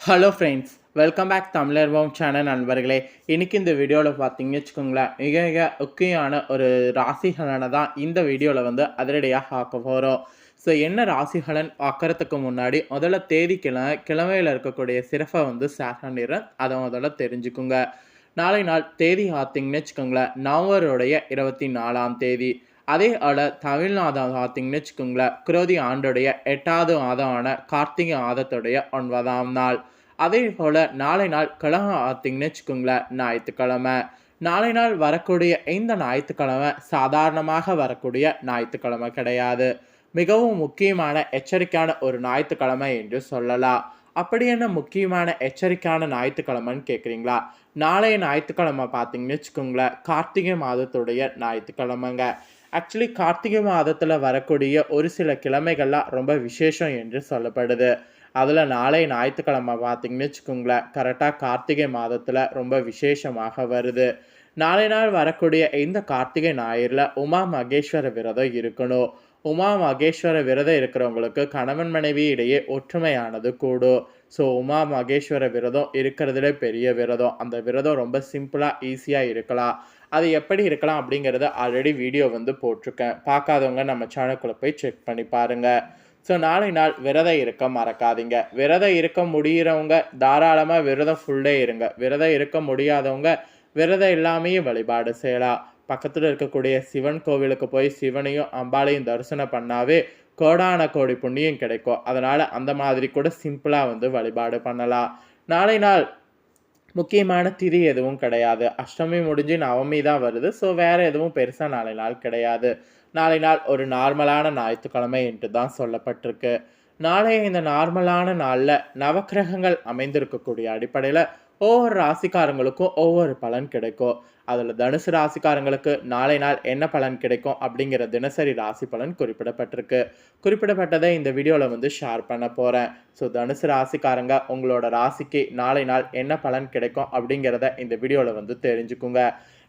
Hello friends welcome back தமிழர் தமிழர்வம் channel நண்பர்களே. இன்றைக்கி இந்த வீடியோவில் பார்த்தீங்கன்னு வச்சுக்கோங்களேன் மிக மிக முக்கியமான ஒரு ராசிகலனை தான் இந்த வீடியோவில் வந்து அதிரடியாக பார்க்க போகிறோம் ஸோ என்ன ராசிகலன் பார்க்கறதுக்கு முன்னாடி முதல்ல தேதி கிழமை கிழமையில் இருக்கக்கூடிய சிறப்பை வந்து ஷேர் பண்ணிடுறேன். அதை முதல்ல தெரிஞ்சுக்குங்க. நாளை நாள் தேதி பார்த்தீங்கன்னு வச்சுக்கோங்களேன் நவம்பருடைய இருபத்தி நாலாம் தேதி. அதே ஆள தமிழ்நாதம் பார்த்தீங்கன்னு வச்சுக்கோங்களேன். குரோதி ஆண்டுடைய எட்டாவது மாதமான கார்த்திகை மாதத்துடைய ஒன்பதாம் நாள். அதே போல் நாளை நாள் கிழமை பார்த்தீங்கன்னு வச்சுக்கோங்களேன் ஞாயிற்றுக்கிழமை. நாளை நாள் வரக்கூடிய இந்த ஞாயிற்றுக்கிழமை சாதாரணமாக வரக்கூடிய ஞாயிற்றுக்கிழமை கிடையாது. மிகவும் முக்கியமான எச்சரிக்கையான ஒரு ஞாயிற்றுக்கிழமை என்று சொல்லலாம். அப்படி என்ன முக்கியமான எச்சரிக்கையான ஞாயிற்றுக்கிழமைன்னு கேட்குறீங்களா நாளைய ஞாயிற்றுக்கிழமை பார்த்தீங்கன்னு வச்சுக்கோங்களேன் கார்த்திகை மாதத்துடைய ஞாயிற்றுக்கிழமைங்க. ஆக்சுவலி கார்த்திகை மாதத்தில் வரக்கூடிய ஒரு சில கிழமைகள்லாம் ரொம்ப விசேஷம் என்று சொல்லப்படுது. அதில் நாளை ஞாயிற்றுக்கிழமை பார்த்தீங்கன்னு வச்சுக்கோங்களேன் கரெக்டாக கார்த்திகை மாதத்தில் ரொம்ப விசேஷமாக வருது. நாளை நாள் வரக்கூடிய இந்த கார்த்திகை ஞாயிறில் உமா மகேஸ்வர விரதம் இருக்கணும். உமா மகேஸ்வர விரதம் இருக்கிறவங்களுக்கு கணவன் மனைவி இடையே ஒற்றுமையானது கூடும். ஸோ உமா மகேஸ்வர விரதம் இருக்கிறதுல பெரிய விரதம். அந்த விரதம் ரொம்ப சிம்பிளாக ஈஸியாக இருக்கலாம். அது எப்படி இருக்கலாம் அப்படிங்கிறத ஆல்ரெடி வீடியோ வந்து போட்டிருக்கேன். பார்க்காதவங்க நம்ம சேனலுக்குள்ளே போய் செக் பண்ணி பாருங்கள் ஸோ நாளை நாள் விரதம் இருக்க மறக்காதீங்க. விரதம் இருக்க முடிகிறவங்க தாராளமாக விரதம் ஃபுல்லே இருங்க. விரதம் இருக்க முடியாதவங்க விரதம் இல்லாமையும் வழிபாடு செய்யலாம். பக்கத்தில் இருக்கக்கூடிய சிவன் கோவிலுக்கு போய் சிவனையும் அம்பாளையும் தரிசனம் பண்ணாவே கோடான கோடி புண்ணியம் கிடைக்கும். அதனால் அந்த மாதிரி கூட சிம்பிளாக வந்து வழிபாடு பண்ணலாம். நாளை நாள் முக்கியமான திதி எதுவும் கிடையாது. அஷ்டமி முடிஞ்சு நவமி தான் வருது. ஸோ வேறு எதுவும் பெருசாக நாளை நாள் கிடையாது. நாளை நாள் ஒரு நார்மலான ஞாயிற்றுக்கிழமை என்று தான் சொல்லப்பட்டிருக்கு. நாளைய இந்த நார்மலான நாளில் நவக்கிரகங்கள் அமைந்திருக்கக்கூடிய அடிப்படையில் ஒவ்வொரு ராசிக்காரங்களுக்கும் ஒவ்வொரு பலன் கிடைக்கும். அதில் தனுசு ராசிக்காரங்களுக்கு நாளை நாள் என்ன பலன் கிடைக்கும் அப்படிங்கிற தினசரி ராசி பலன் குறிப்பிடப்பட்டிருக்கு. குறிப்பிடப்பட்டதை இந்த வீடியோவில் வந்து ஷேர் பண்ண போகிறேன் ஸோ தனுசு ராசிக்காரங்க உங்களோட ராசிக்கு நாளை நாள் என்ன பலன் கிடைக்கும் அப்படிங்கிறத இந்த வீடியோவில் வந்து தெரிஞ்சுக்குங்க.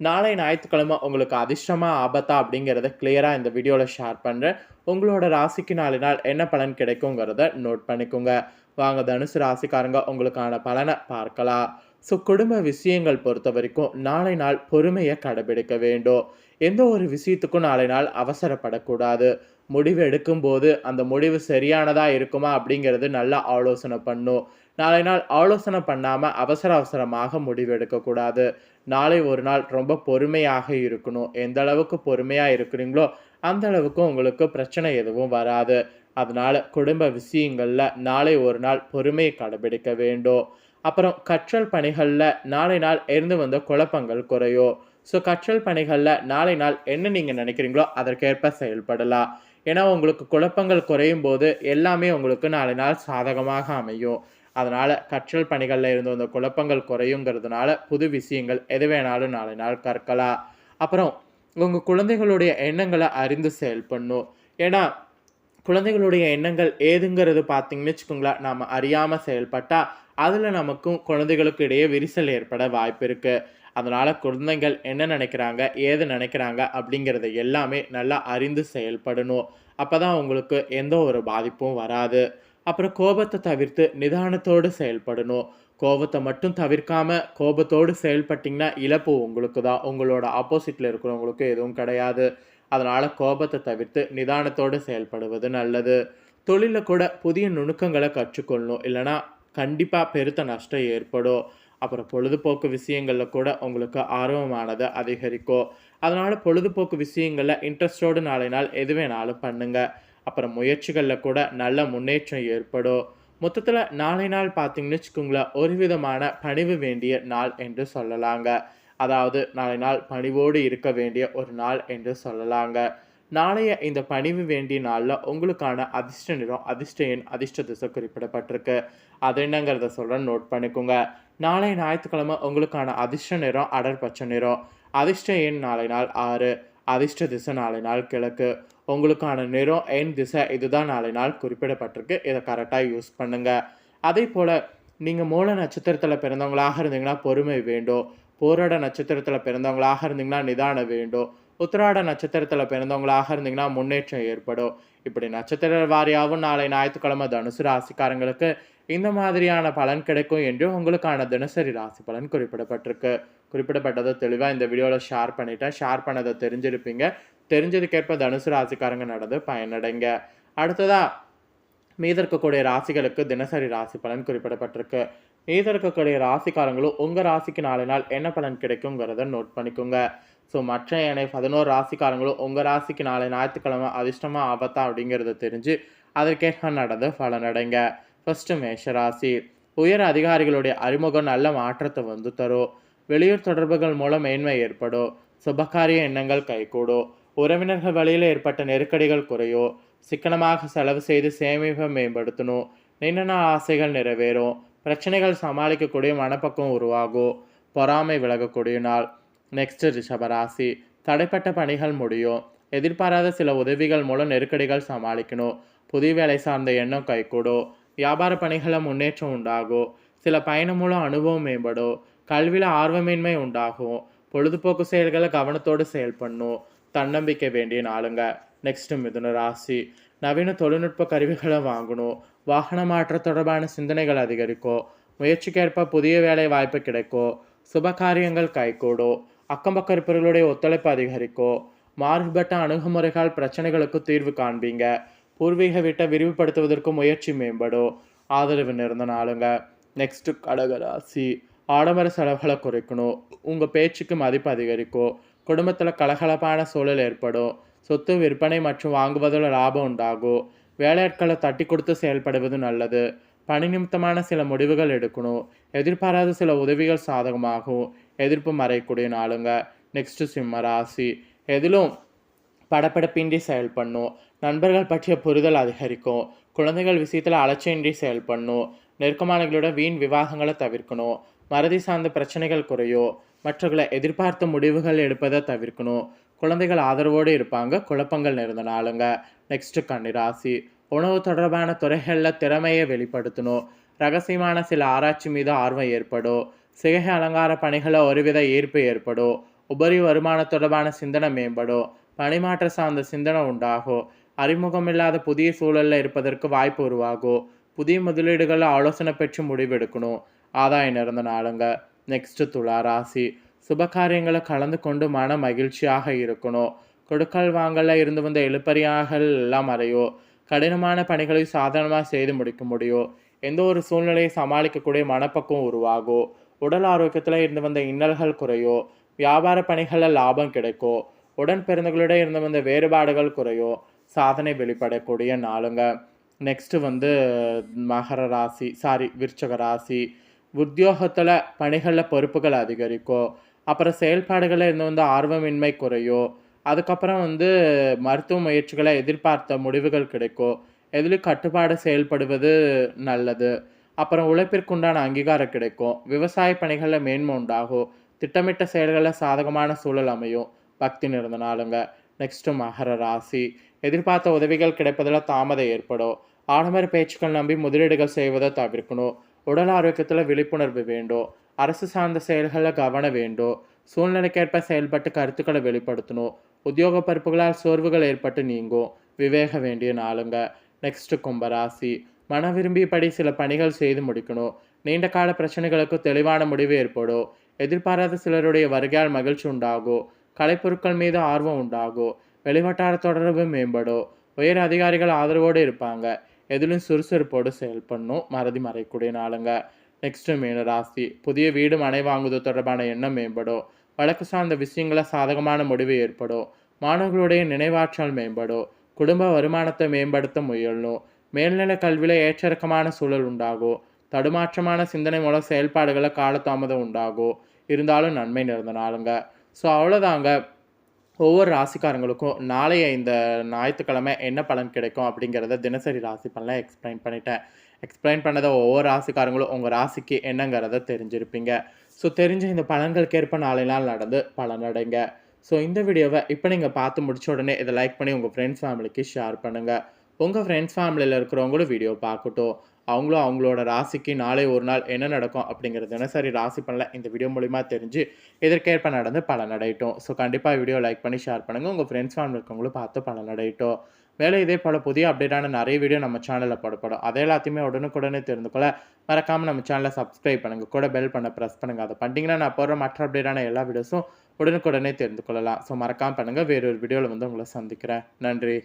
நாளை ஞாயிற்றுக்கிழமை உங்களுக்கு அதிர்ஷ்டமாக ஆபத்தா அப்படிங்கிறத கிளியராக இந்த வீடியோவில் ஷேர் பண்ணுறேன் உங்களோட ராசிக்கு நாலு நாள் என்ன பலன் கிடைக்குங்கிறத நோட் பண்ணிக்கோங்க. வாங்க தனுசு ராசிக்காரங்க உங்களுக்கான பலனை பார்க்கலாம். ஸோ குடும்ப விஷயங்கள் பொறுத்த வரைக்கும் நாளை நாள் பொறுமையை கடைபிடிக்க வேண்டும். எந்த ஒரு விஷயத்துக்கும் நாளை நாள் அவசரப்படக்கூடாது. முடிவு எடுக்கும்போது அந்த முடிவு சரியானதாக இருக்குமா அப்படிங்கிறது நல்லா ஆலோசனை பண்ணும். நாளை நாள் ஆலோசனை பண்ணாமல் அவசர அவசரமாக முடிவு எடுக்கக்கூடாது. நாளை ஒரு நாள் ரொம்ப பொறுமையாக இருக்கணும். எந்த அளவுக்கு பொறுமையாக இருக்கிறீங்களோ அந்த அளவுக்கு உங்களுக்கு பிரச்சனை எதுவும் வராது. அதனால் குடும்ப விஷயங்களில் நாளை ஒரு நாள் பொறுமையை கடைபிடிக்க வேண்டும். அப்புறம் கற்றல் பணிகளில் நாளை நாள் இருந்து வந்த குழப்பங்கள் குறையும் ஸோ கற்றல் பணிகளில் நாளை நாள் என்ன நீங்கள் நினைக்கிறீங்களோ அதற்கேற்ப செயல்படலாம். ஏன்னா உங்களுக்கு குழப்பங்கள் குறையும் போது எல்லாமே உங்களுக்கு நாளை நாள் சாதகமாக அமையும். அதனால் கற்றல் பணிகளில் இருந்து வந்த குழப்பங்கள் குறையுங்கிறதுனால புது விஷயங்கள் எது வேணாலும் நாளை நாள் கற்கலாம். அப்புறம் உங்கள் குழந்தைகளுடைய எண்ணங்களை அறிந்து செயல்படணும். ஏன்னா குழந்தைகளுடைய எண்ணங்கள் ஏதுங்கிறது பார்த்தீங்கன்னு வச்சுக்கோங்களேன் நாம் அறியாமல் செயல்பட்டால் அதில் நமக்கும் குழந்தைகளுக்கு இடையே விரிசல் ஏற்பட வாய்ப்பு இருக்குது அதனால் குழந்தைகள் என்ன நினைக்கிறாங்க ஏது நினைக்கிறாங்க அப்படிங்கிறத எல்லாமே நல்லா அறிந்து செயல்படணும். அப்போ தான் உங்களுக்கு எந்த ஒரு பாதிப்பும் வராது. அப்புறம் கோபத்தை தவிர்த்து நிதானத்தோடு செயல்படணும். கோபத்தை மட்டும் தவிர்க்காம கோபத்தோடு செயல்பட்டிங்கன்னா இழப்பு உங்களுக்கு தான் உங்களோட ஆப்போசிட்டில் இருக்கிறவங்களுக்கு எதுவும் கிடையாது. அதனால் கோபத்தை தவிர்த்து நிதானத்தோடு செயல்படுவது நல்லது. தொழிலில் கூட புதிய நுணுக்கங்களை கற்றுக்கொள்ளணும். இல்லைனா கண்டிப்பாக பெருத்த நஷ்டம் ஏற்படும். அப்புறம் பொழுதுபோக்கு விஷயங்களில் கூட உங்களுக்கு ஆர்வமானதை அதிகரிக்கும். அதனால் பொழுதுபோக்கு விஷயங்களில் இன்ட்ரெஸ்டோடு நாளை நாள் எது வேணாலும் பண்ணுங்கள் அப்புறம் முயற்சிகளில் கூட நல்ல முன்னேற்றம் ஏற்படும். மொத்தத்தில் நாளை நாள் பார்த்தீங்கன்னு வச்சுக்கோங்களேன் ஒரு விதமான பணிவு வேண்டிய நாள் என்று சொல்லலாங்க. அதாவது நாளை நாள் பணிவோடு இருக்க வேண்டிய ஒரு நாள் என்று சொல்லலாங்க. நாளைய இந்த பணிவு வேண்டிய நாளில் உங்களுக்கான அதிர்ஷ்ட நிறம் அதிர்ஷ்ட எண் அதிர்ஷ்ட திசை குறிப்பிடப்பட்டிருக்கு. அது என்னங்கிறத சொல்கிறேன் நோட் பண்ணிக்கோங்க. நாளை ஞாயிற்றுக்கிழமை உங்களுக்கான அதிர்ஷ்ட நிறம் அடர் பச்சை நிறம். அதிர்ஷ்ட எண் நாளை நாள் ஆறு அதிர்ஷ்ட திசை நாளை நாள் கிழக்கு. உங்களுக்கான நிறம் எண் திசை இதுதான் நாளை நாள் குறிப்பிடப்பட்டிருக்கு. இதை கரெக்டாக யூஸ் பண்ணுங்கள் அதே போல் நீங்கள் மூல நட்சத்திரத்தில் பிறந்தவங்களாக இருந்தீங்கன்னா பொறுமை வேண்டும். போராட நட்சத்திரத்தில் பிறந்தவங்களாக இருந்தீங்கன்னா நிதானம் வேண்டும். உத்திராட நட்சத்திரத்தில் பிறந்தவங்களாக இருந்தீங்கன்னா முன்னேற்றம் ஏற்படும். இப்படி நட்சத்திர வாரியாகவும் நாளை ஞாயிற்றுக்கிழமை தனுசு ராசிக்காரங்களுக்கு இந்த மாதிரியான பலன் கிடைக்கும் என்று உங்களுக்கான தினசரி ராசி பலன் குறிப்பிடப்பட்டிருக்கு. குறிப்பிடப்பட்டதை தெளிவாக இந்த வீடியோவில் ஷேர் பண்ணிட்டேன். ஷேர் பண்ணதை தெரிஞ்சிருப்பீங்க. தெரிஞ்சதுக்கேற்ப தனுசு ராசிக்காரங்க நடந்து பயனடைங்க. அடுத்ததாக மீது இருக்கக்கூடிய ராசிகளுக்கு தினசரி ராசி பலன் குறிப்பிடப்பட்டிருக்கு. மீத இருக்கக்கூடிய ராசிக்காரங்களும் உங்கள் ராசிக்கு நாலு நாள் என்ன பலன் கிடைக்குங்கிறத நோட் பண்ணிக்கோங்க. ஸோ மற்ற ஏனைய பதினோரு ராசிக்காரங்களும் உங்கள் ராசிக்கு நாளை ஞாயிற்றுக்கிழமை அதிர்ஷ்டமாக ஆபத்தா அப்படிங்கிறத தெரிஞ்சு அதற்கேற்ப நடந்து பலனடைங்க ஃபஸ்ட்டு மேஷ ராசி. உயர் அதிகாரிகளுடைய அறிமுகம் நல்ல மாற்றத்தை வந்து தரும். வெளியூர் தொடர்புகள் மூலம் மேன்மை ஏற்படும். சுபகாரிய எண்ணங்கள் கைகூடும். உறவினர்கள் வழியில் ஏற்பட்ட நெருக்கடிகள் குறையும். சிக்கனமாக செலவு செய்து சேமிப்பை மேம்படுத்தணும். நீண்ட நாள் ஆசைகள் நிறைவேறும். பிரச்சனைகள் சமாளிக்கக்கூடிய மனப்பக்கம் உருவாகும் பொறாமை விலகக்கூடிய நாள். நெக்ஸ்ட் ரிஷபராசி. தடைப்பட்ட பணிகள் முடியும். எதிர்பாராத சில உதவிகள் மூலம் நெருக்கடிகள் சமாளிக்கணும். புதிய வேலை சார்ந்த எண்ணம் கைகூடும். வியாபார பணிகளில் முன்னேற்றம் உண்டாகும் சில பயணம் மூலம் அனுபவம் மேம்படும். கல்வியில் ஆர்வமின்மை உண்டாகும். பொழுதுபோக்கு செயல்களை கவனத்தோடு செயல்படணும். தன்னம்பிக்கை வேண்டிய நாளுங்க. நெக்ஸ்ட் மிதுன ராசி. நவீன தொழில்நுட்ப கருவிகளை வாங்கணும். வாகன மாற்ற தொடர்பான சிந்தனைகள் அதிகரிக்கும் முயற்சிக்கேற்ப புதிய வேலை வாய்ப்பு கிடைக்கும் சுப காரியங்கள் கைகூடும் அக்கம் பக்கம் இருப்பவர்களுடைய ஒத்துழைப்பு அதிகரிக்கும் மாறுபட்ட அணுகுமுறைகள் பிரச்சனைகளுக்கு தீர்வு காண்பீங்க. பூர்வீக வீட்டை விரிவுபடுத்துவதற்கு முயற்சி மேம்படும் ஆதரவு நிறந்த நாளுங்க. நெக்ஸ்ட் கடகராசி. ஆடம்பர செலவுகளை குறைக்கணும் உங்கள் பேச்சுக்கு மதிப்பு அதிகரிக்கும் குடும்பத்தில் கலகலப்பான சூழல் ஏற்படும் சொத்து விற்பனை மற்றும் வாங்குவதில் லாபம் உண்டாகும் வேலையாட்களை தட்டி கொடுத்து செயல்படுவது நல்லது. பணி நிமித்தமான சில முடிவுகள் எடுக்கணும். எதிர்பாராத சில உதவிகள் சாதகமாகும். எதிர்ப்பு மறையக்கூடிய நாளுங்க. நெக்ஸ்ட்டு சிம்ம ராசி. எதிலும் படப்படப்பின்றி செயல்படணும். நண்பர்கள் பற்றிய புரிதல் அதிகரிக்கும். குழந்தைகள் விஷயத்தில் அலட்சியின்றி செயல்படணும். நெருக்கமானங்களோட வீண் விவாதங்களை தவிர்க்கணும். மறதி சார்ந்த பிரச்சனைகள் குறையும். மற்றவர்களை எதிர்பார்த்த முடிவுகள் எடுப்பதை தவிர்க்கணும். குழந்தைகள் ஆதரவோடு இருப்பாங்க. குழப்பங்கள் நிறைந்த நாளுங்க. நெக்ஸ்ட் கன்னிராசி உணவு தொடர்பான துறைகளில் திறமையை வெளிப்படுத்தணும். ரகசியமான சில ஆராய்ச்சி மீது ஆர்வம் ஏற்படும். சிகை அலங்கார பணிகளை ஒருவித ஈர்ப்பு ஏற்படும். உபரி வருமான தொடர்பான சிந்தனை மேம்படும். பணிமாற்ற சார்ந்த சிந்தனை உண்டாகும். அறிமுகமில்லாத புதிய சூழலில் இருப்பதற்கு வாய்ப்பு உருவாகும். புதிய முதலீடுகளில் ஆலோசனை பெற்று முடிவெடுக்கணும் ஆதாயம் நிறந்த நாளுங்க. நெக்ஸ்ட் துலா ராசி. சுபகாரியங்களை கலந்து கொண்டு மன மகிழ்ச்சியாக இருக்கணும். கொடுக்கல் வாங்கல இருந்து வந்த எழுப்பறியாகள் எல்லாம் மறையோ கடினமான பணிகளை சாதாரணமாக செய்து முடிக்க முடியும் எந்த ஒரு சூழ்நிலையை சமாளிக்கக்கூடிய மனப்பக்குவம் உருவாகும் உடல் ஆரோக்கியத்தில் இருந்து வந்த இன்னல்கள் குறையோ. வியாபார பணிகளில் லாபம் கிடைக்கும் உடன் பிறந்தவர்களிடம் இருந்து வந்த வேறுபாடுகள் குறையும் சாதனை வெளிப்படக்கூடிய நாளுங்க. நெக்ஸ்ட்டு வந்து மகர ராசி சாரி விருச்சக ராசி. உத்தியோகத்தில் பணிகளில் பொறுப்புகள் அதிகரிக்கும் அப்புறம் செயல்பாடுகளில் இருந்து வந்து ஆர்வமின்மை குறையும் அதுக்கப்புறம் வந்து மருத்துவ முயற்சிகளை எதிர்பார்த்த முடிவுகள் கிடைக்கும் எதிலும் கட்டுப்பாடு செயல்படுவது நல்லது. அப்புறம் உழைப்பிற்குண்டான அங்கீகாரம் கிடைக்கும் விவசாய பணிகளில் மேன்மை உண்டாகும் திட்டமிட்ட செயல்களில் சாதகமான சூழல் அமையும். பக்தி நிறந்த நாளுங்க. நெக்ஸ்ட்டு மகர ராசி. எதிர்பார்த்த உதவிகள் கிடைப்பதில் தாமதம் ஏற்படும். ஆடம்பர பேச்சுக்கள் நம்பி முதலீடுகள் செய்வதை தவிர்க்கணும். உடல் ஆரோக்கியத்தில் விழிப்புணர்வு வேண்டும். அரசு சார்ந்த செயல்களில் கவனம் வேண்டும் சூழ்நிலைக்கேற்ப செயல்பட்டு கருத்துக்களை வெளிப்படுத்தணும் உத்தியோக பருப்புகளால் சோர்வுகள் ஏற்பட்டு நீங்கும் விவேக வேண்டிய நாளுங்க. நெக்ஸ்ட் கும்பராசி. மன விரும்பியபடி சில பணிகள் செய்து முடிக்கணும். நீண்ட கால பிரச்சனைகளுக்கு தெளிவான முடிவு ஏற்படும். எதிர்பாராத சிலருடைய வருகையால் மகிழ்ச்சி உண்டாகும். கலைப்பொருட்கள் மீது ஆர்வம் உண்டாகும். வெளிவட்டார தொடர்பு மேம்படும். உயர் அதிகாரிகள் ஆதரவோடு இருப்பாங்க. எதிலும் சுறுசுறுப்போடு செயல்படணும். மறதி மறைக்கூடிய நாளுங்க. நெக்ஸ்ட்டு மீன ராசி. புதிய வீடு மனை வாங்குவது தொடர்பான எண்ணம் மேம்படும். வழக்கு சார்ந்த விஷயங்கள சாதகமான முடிவு ஏற்படும். மாணவர்களுடைய நினைவாற்றல் மேம்படும். குடும்ப வருமானத்தை மேம்படுத்த முயலணும் மேல்நிலை கல்வியில் ஏற்றிறக்கமான சூழல் உண்டாகும். தடுமாற்றமான சிந்தனை மூலம் செயல்பாடுகளை காலதாமதம் உண்டாகும். இருந்தாலும் நன்மை நிறந்த நாளுங்க. ஸோ அவ்வளோதாங்க ஒவ்வொரு ராசிக்காரங்களுக்கும் நாளைய இந்த ஞாயிற்றுக்கிழமை என்ன பலன் கிடைக்கும் அப்படிங்கிறத தினசரி ராசி பலனை எக்ஸ்பிளைன் பண்ணிட்டேன். எக்ஸ்பிளைன் பண்ணதை ஒவ்வொரு ராசிக்காரங்களும் உங்கள் ராசிக்கு என்னங்கிறத தெரிஞ்சிருப்பீங்க. ஸோ தெரிஞ்ச இந்த பலன்களுக்கேற்ப நாளை நாள் நடந்து பலனடைங்க ஸோ இந்த வீடியோவை இப்போ நீங்கள் பார்த்து முடிச்ச உடனே இதை லைக் பண்ணி உங்கள் ஃப்ரெண்ட்ஸ் ஃபேமிலிக்கு ஷேர் பண்ணுங்கள் உங்கள் ஃப்ரெண்ட்ஸ் ஃபேமிலியில் இருக்கிறவங்களும் வீடியோ பார்க்கட்டும். அவங்களும் அவங்களோட ராசிக்கு நாளை ஒரு நாள் என்ன நடக்கும் அப்படிங்கிறது தினசரி ராசி பண்ணல இந்த வீடியோ மூலிமா தெரிஞ்சு இதற்கேற்ப நடந்து பலனடையட்டும் ஸோ கண்டிப்பாக வீடியோ லைக் பண்ணி ஷேர் பண்ணுங்கள் உங்கள் ஃப்ரெண்ட்ஸ் ஃபேமிலி இருக்கவங்களும் பார்த்து பலனடையட்டும் மேலே இதே போல் புதிய அப்டேட்டான நிறைய வீடியோ நம்ம சேனலில் போடப்படும் அதை எல்லாத்தையுமே உடனுக்குடனே தெரிந்து கொள்ள மறக்காமல் நம்ம சேனலை சப்ஸ்கிரைப் பண்ணுங்கள் கூட பெல் பண்ண ப்ரெஸ் பண்ணுங்கள் அதை பண்ணிட்டீங்கன்னா நான் போடுற மற்ற அப்டேட்டான எல்லா வீடியோஸும் உடனுக்குடனே தெரிந்து கொள்ளலாம் ஸோ மறக்காமல் பண்ணுங்கள் வேறொரு வீடியோவில் வந்து உங்களை சந்திக்கிறேன். நன்றி.